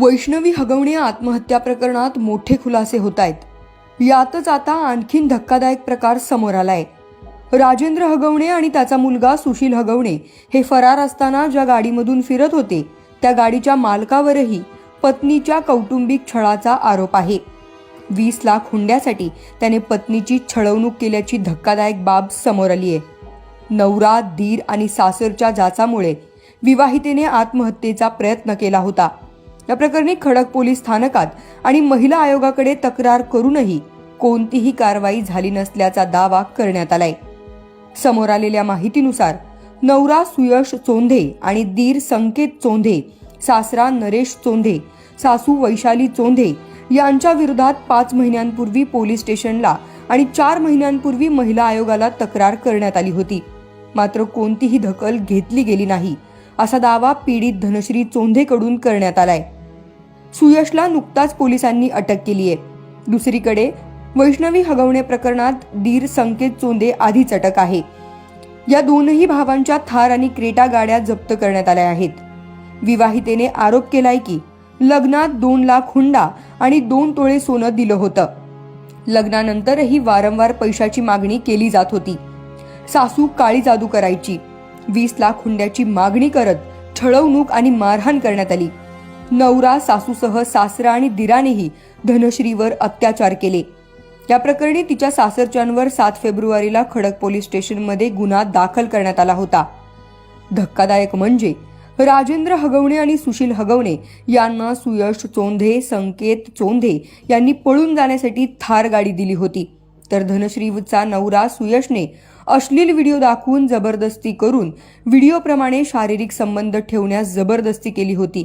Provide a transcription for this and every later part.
वैष्णवी हगवणे आत्महत्या प्रकरणात मोठे खुलासे होत आहेत. यातच आता आणखीन धक्कादायक प्रकार समोर आलाय. राजेंद्र हगवणे आणि त्याचा मुलगा सुशील हगवणे हे फरार असताना ज्या गाडीमधून फिरत होते त्या गाडीच्या मालकावरही पत्नीच्या कौटुंबिक छळाचा आरोप आहे. वीस लाख हुंड्यासाठी त्याने पत्नीची छळवणूक केल्याची धक्कादायक बाब समोर आली आहे. नवरा धीर आणि सासरच्या जाचामुळे विवाहितेने आत्महत्येचा प्रयत्न केला होता. या प्रकरणी खडक पोलीस स्थानकात आणि महिला आयोगाकडे तक्रार करूनही कोणतीही कारवाई झाली नसल्याचा दावा करण्यात आलाय. समोर आलेल्या माहितीनुसार नवरा सुयश चोंधे आणि दीर संकेत चोंधे सासरा नरेश चोंधे सासू वैशाली चोंधे यांच्या विरोधात पाच महिन्यांपूर्वी पोलीस स्टेशनला आणि चार महिन्यांपूर्वी महिला आयोगाला तक्रार करण्यात आली होती. मात्र कोणतीही दखल घेतली गेली नाही असा दावा पीडित धनश्री चोंधेकडून करण्यात आलाय. सुयशला नुकताच पोलिसांनी अटक केली आहे. दुसरीकडे वैष्णवी हगवणे प्रकरणात दीर संकेत चोंदे आधीच अटक आहे. या दोनही भावांच्या थार आणि क्रेटा गाड्या जप्त करण्यात आल्या आहेत. विवाहितेने आरोप केलाय की लग्नात दोन लाख हुंडा आणि दोन तोळे सोनं दिलं होतं. लग्नानंतरही वारंवार पैशाची मागणी केली जात होती. सासू काळी जादू करायची. वीस लाख हुंड्याची मागणी करत छळवणूक आणि मारहाण करण्यात आली. नवरा सासूसह सासरा आणि दिरानेही धनश्रीवर अत्याचार केले. या प्रकरणी तिच्या सासरच्यांवर सात फेब्रुवारीला खडक पोलीस स्टेशनमध्ये गुन्हा दाखल करण्यात आला होता. धक्कादायक म्हणजे राजेंद्र हगवणे आणि सुशील हगवणे यांना सुयश चोंधे संकेत चोंधे यांनी पळून जाण्यासाठी थार गाडी दिली होती. तर धनश्रीचा नवरा सुयशने अश्लील व्हिडिओ दाखवून जबरदस्ती करून व्हिडिओप्रमाणे शारीरिक संबंध ठेवण्यास जबरदस्ती केली होती.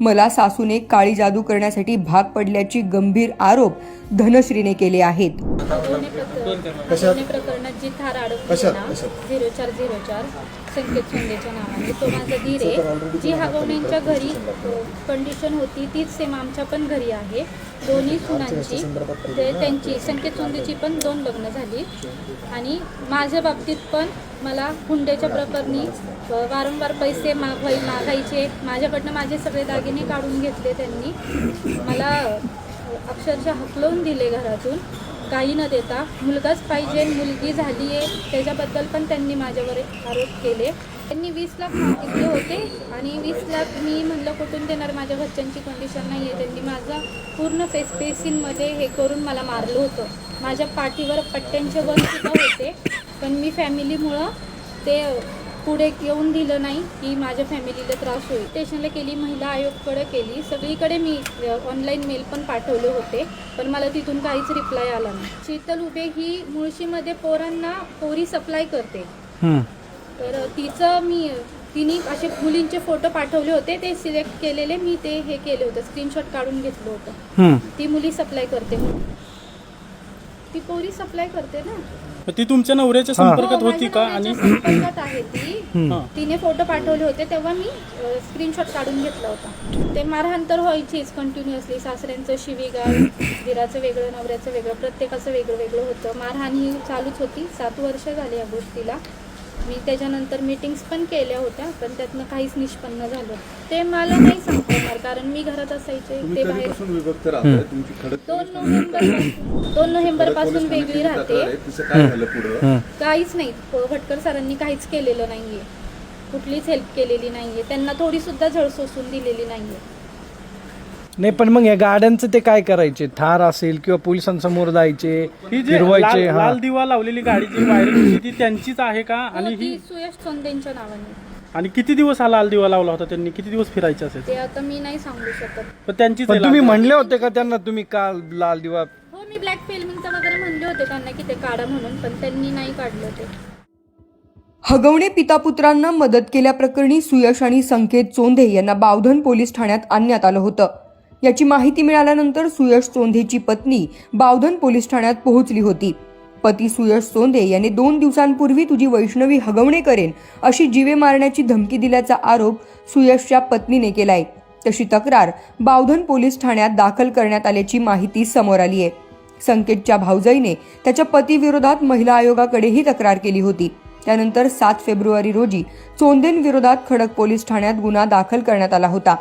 मला सासूने काळी जादू करण्यासाठी भाग पडल्याची गंभीर आरोप धनश्रीने केले आहेत. दोन्ही प्रकरणात जी थार अडकली कशात? ना? झिरो चार झिरो चार संकेत शिंदेच्या नावाने. तो माझा धीर आहे. जी हगवण्यांच्या घरी कंडिशन होती तीच सेम आमच्या पण घरी आहे. दोन्ही सुनांची ते त्यांची संकेत सोंदेची पण दोन लग्न झाली. आणि माझ्या बाबतीत पण मला हुंड्याच्या प्रकरणी वारंवार पैसे मागवाई मागायचे माझ्याकडनं माझे सगळे दागिने काढून घेतले त्यांनी. मला अक्षरशः हकलवून दिले घरातून. काही न देता मुलगाच पाहिजे मुलगी झाली आहे त्याच्याबद्दल पण त्यांनी माझ्यावर आरोप केले. त्यांनी वीस लाख मागितले होते आणि वीस लाख मी म्हणलं कुठून देणार माझ्या घरच्यांची कंडिशन नाही आहे त्यांनी माझं पूर्ण फेस पेसिनमध्ये हे करून मला मारलं होतं. माझ्या पाठीवर पट्ट्यांचे वन सुद्धा होते पण मी फॅमिलीमुळं ते पुढे येऊन दिलं नाही की माझ्या फॅमिलीला त्रास होईल. स्टेशनला केली महिला आयोगकडे केली. सगळीकडे मी ऑनलाईन मेल पण पाठवले होते पण मला तिथून काहीच रिप्लाय आला नाही. शीतल उभे ही मुळशीमध्ये पोरांना पोरी सप्लाय करते. तर तिचं मी तिने असे मुलींचे फोटो पाठवले होते ते सिलेक्ट केलेले मी ते हे केले होते स्क्रीनशॉट काढून घेतलं होतं. ती मुली सप्लाय करते ती पोरी सप्लाय करते ना. ती तुमच्या नवऱ्याच्या संपर्कात हो, होती का? आणि आहे ती. तिने फोटो पाठवले होते तेव्हा मी स्क्रीनशॉट काढून घेतला होता. ते मारहाण तर व्हायचीच कंटिन्युअसली सासऱ्यांचं शिवीगाळ दिराचं वेगळं नवऱ्याचं वेगळं प्रत्येकाचं वेगळं वेगळं होतं. मारहाण ही चालूच होती. सात वर्ष झाली या गोष्टीला. मी त्याच्यानंतर मीटिंग्स पण केल्या होत्या पण त्यातनं काहीच निष्पन्न झालं ते मला नाही सांगता येणार कारण मी घरात असायचे ते बाहेर कधीपासून विभक्त राहताय? तुमची खडक दोन नोव्हेंबर दोन नोव्हेंबरपासून वेगळी राहते. तिचं काय झालं पुढं? काहीच नाही. भटकर सरांनी काहीच केलेलं नाहीये. कुठलीच हेल्प केलेली नाहीये. त्यांना थोडी सुद्धा झळ सोसून दिलेली नाहीये. नाही पण मग या गाड्यांचं ते काय करायचे? थार असेल किंवा पोलिसांसमोर जायचे ही जी फिरवायचे लाल हा. लाल दिवा लावलेली गाडी जी व्हायरल होती ती त्यांचीच आहे का? हो, आणि ती ही सुयश चोंदेंच्या नावाने. आणि किती दिवस हा लाल दिवा लावला होता त्यांनी? किती दिवस फिरायचे असेल? ते आता मी नाही सांगू शकत. पण त्यांचीच पण आहे तुम्ही लाल म्हणले होते का त्यांना तुम्ही का लाल दिवा हो मी ब्लॅक फिल्मिंगचं वगैरे म्हणले होते त्यांना की ते काढा म्हणून पण त्यांनी नाही काढलं ते हगवणे पितापुत्रांना मदत केल्याप्रकरणी सुयश आणि संकेत चोंधे यांना बावधन पोलीस ठाण्यात आणण्यात आलं होतं. याची माहिती मिळाल्यानंतर सुयश चोंधेची पत्नी बावधन पोलीस ठाण्यात पोहोचली होती. पती सुयश चोंधे यांनी दोन दिवसांपूर्वी तुझी वैष्णवी हगवणे करेन अशी जीवे मारण्याची धमकी दिल्याचा आरोप सुयशच्या पत्नीने केलाय. तशी तक्रार बावधन पोलीस ठाण्यात दाखल करण्यात आल्याची माहिती समोर आली आहे संकेतच्या भाऊजाईने त्याच्या पतीविरोधात महिला आयोगाकडेही तक्रार केली होती. त्यानंतर सात फेब्रुवारी रोजी चोंदेन विरोधात खडक पोलीस ठाण्यात गुन्हा दाखल करण्यात आला होता.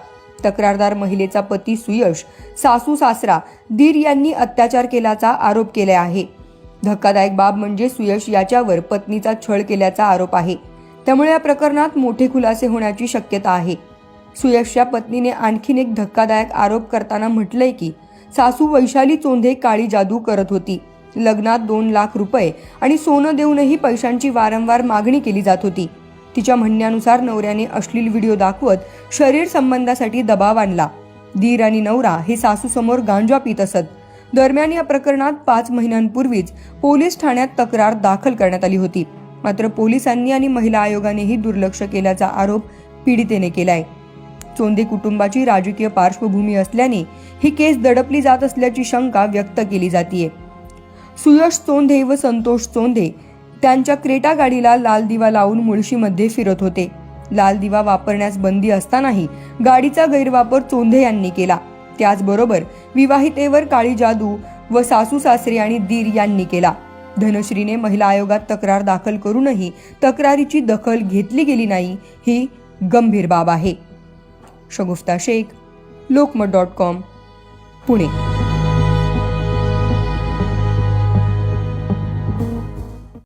तक्रारदार महिलेचा पती सुयश सासू सासरा दीर यांनी अत्याचार केल्याचा आरोप केला आहे. धक्कादायक बाब म्हणजे सुयश याच्यावर पत्नीचा छळ केल्याचा आरोप आहे. त्यामुळे या प्रकरणात मोठे खुलासे होण्याची शक्यता आहे. सुयशच्या पत्नीने आणखीन एक धक्कादायक आरोप करताना म्हटलंय की सासू वैशाली चोंधे काळी जादू करत होती. लग्नात दोन लाख रुपये आणि सोनं देऊनही पैशांची वारंवार मागणी केली जात होती. तिच्या म्हणण्यानुसार नवऱ्याने अश्लील व्हिडिओ दाखवत शरीर संबंधासाठी दबाव आणला. दीर आणि नवरा हे सासूसमोर गांजा पित असत. दरम्यान या प्रकरणात पाच महिन्यांपूर्वीच पोलीस ठाण्यात तक्रार दाखल करण्यात आली होती. मात्र पोलिसांनी आणि महिला आयोगानेही दुर्लक्ष केल्याचा आरोप पीडितेने केलाय. चोंदे कुटुंबाची राजकीय पार्श्वभूमी असल्याने ही केस दडपली जात असल्याची शंका व्यक्त केली जातीये. सुयश चोंधे व संतोष चोंधे त्यांच्या क्रेटा गाडीला लाल दिवा लावून मुळशीमध्ये फिरत होते. लाल दिवा वापरण्यास बंदी असतानाही गाडीचा गैरवापर चोंधे यांनी केला. त्याचबरोबर विवाहितेवर काळी जादू व सासू सासरे आणि दीर यांनी केला. धनश्रीने महिला आयोगात तक्रार दाखल करूनही तक्रारीची दखल घेतली गेली नाही ही गंभीर बाब आहे. Shagufta Shaikh Lokmat dot com Pune.